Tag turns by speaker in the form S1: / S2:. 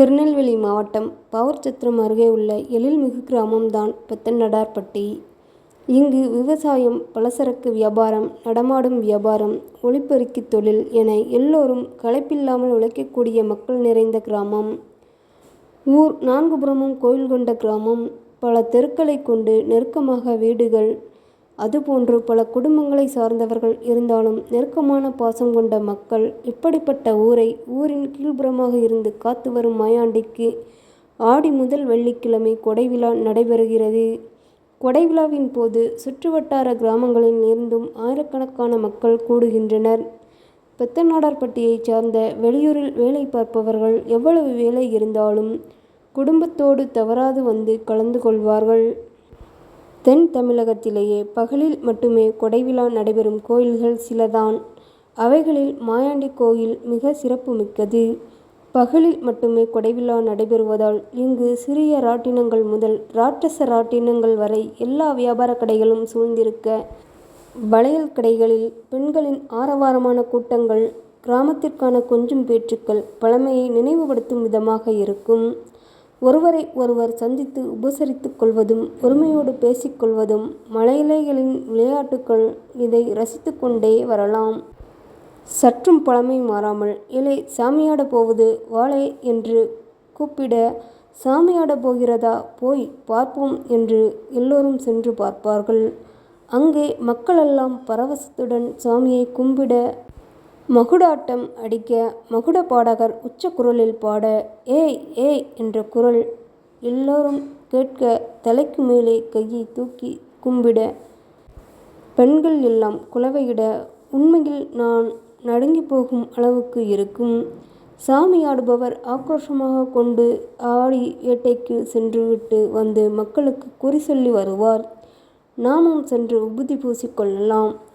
S1: திருநெல்வேலி மாவட்டம் பவர்சத்திரம் அருகே உள்ள எழில்மிகு கிராமம்தான் பெத்தநடார்பட்டி. இங்கு விவசாயம், பலசரக்கு வியாபாரம், நடமாடும் வியாபாரம், ஒளிப்பெருக்கி தொழில் என எல்லோரும் களைப்பில்லாமல் உழைக்கக்கூடிய மக்கள் நிறைந்த கிராமம். ஊர் நான்குபுறமும் கோயில் கொண்ட கிராமம். பல தெருக்களை கொண்டு நெருக்கமாக வீடுகள். அதுபோன்று பல குடும்பங்களை சார்ந்தவர்கள் இருந்தாலும் நெருக்கமான பாசம் கொண்ட மக்கள். இப்படிப்பட்ட ஊரை, ஊரின் கீழ்ப்புறமாக இருந்து காத்து வரும் மாயாண்டிக்கு ஆடி முதல் வெள்ளிக்கிழமை கொடைவிழா நடைபெறுகிறது. கொடைவிழாவின் போது சுற்றுவட்டார கிராமங்களில் இருந்தும் ஆயிரக்கணக்கான மக்கள் கூடுகின்றனர். பெத்தநாடார்பட்டியைச் சார்ந்த வெளியூரில் வேலை பார்ப்பவர்கள் எவ்வளவு வேலை இருந்தாலும் குடும்பத்தோடு தவறாது வந்து கலந்து கொள்வார்கள். தென் தமிழகத்திலேயே பகலில் மட்டுமே கொடைவிழா நடைபெறும் கோயில்கள் சிலதான் அவைகளில் மாயாண்டி கோயில் மிக சிறப்புமிக்கது பகலில் மட்டுமே கொடைவிழா நடைபெறுவதால் இங்கு சிறிய ராட்டினங்கள் முதல் ராட்சச ராட்டினங்கள் வரை எல்லா வியாபார கடைகளும் சூழ்ந்திருக்க, வளையல் கடைகளில் பெண்களின் ஆரவாரமான கூட்டங்கள், கிராமத்திற்கான கொஞ்சும் பேச்சுக்கள் பழமையை நினைவுபடுத்தும் விதமாக இருக்கும். ஒருவரை ஒருவர் சந்தித்து உபசரித்துக் கொள்வதும், ஒருமையோடு பேசிக் கொள்வதும், மழலைகளின் விளையாட்டுக்கள் இதை ரசித்து கொண்டே வரலாம். சற்றும் பழமை மாறாமல் ஏலே சாமியாடப் போவது வாலே என்று கூப்பிட, சாமியாடப் போகிறதா போய் பார்ப்போம் என்று எல்லோரும் சென்று பார்ப்பார்கள். அங்கே மக்களெல்லாம் பரவசத்துடன் சாமியை கும்பிட, மகுடாட்டம் அடிக்க, மகுட பாடகர் உச்ச குரலில் பாட, ஏய் ஏய் என்ற குரல் எல்லோரும் கேட்க, தலைக்கு மேலே கையை தூக்கி கும்பிட, பெண்கள் எல்லாம் குலவையிட, உண்மையில் நான் நடுங்கிப் போகும் அளவுக்கு இருக்கும். சாமி ஆடுபவர் ஆக்ரோஷமாக கொண்டு ஆடி வேட்டைக்கு சென்றுவிட்டு வந்து மக்களுக்கு குறி சொல்லி வருவார். நாமும் சென்று உபுதி பூசிக் கொள்ளலாம்.